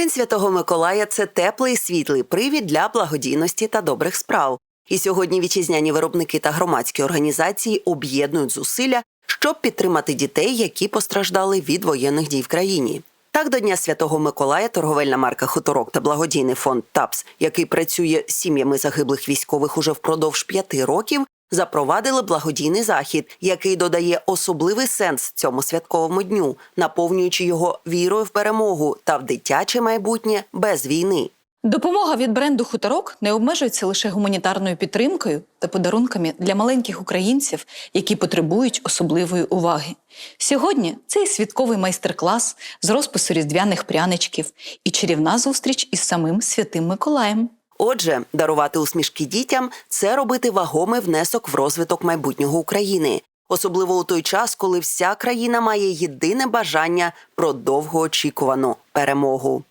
День Святого Миколая це теплий світлий привід для благодійності та добрих справ. І сьогодні вітчизняні виробники та громадські організації об'єднують зусилля, щоб підтримати дітей, які постраждали від воєнних дій в країні. Так, до Дня Святого Миколая торговельна марка Хуторок та благодійний фонд ТАПС, який працює з сім'ями загиблих військових уже впродовж п'яти років, запровадили благодійний захід, який додає особливий сенс цьому святковому дню, наповнюючи його вірою в перемогу та в дитяче майбутнє без війни. Допомога від бренду Хуторок не обмежується лише гуманітарною підтримкою та подарунками для маленьких українців, які потребують особливої уваги. Сьогодні це і святковий майстер-клас з розпису різдвяних пряничків і чарівна зустріч із самим святим Миколаєм. Отже, дарувати усмішки дітям це робити вагомий внесок в розвиток майбутнього України, особливо у той час, коли вся країна має єдине бажання про довгоочікувану перемогу.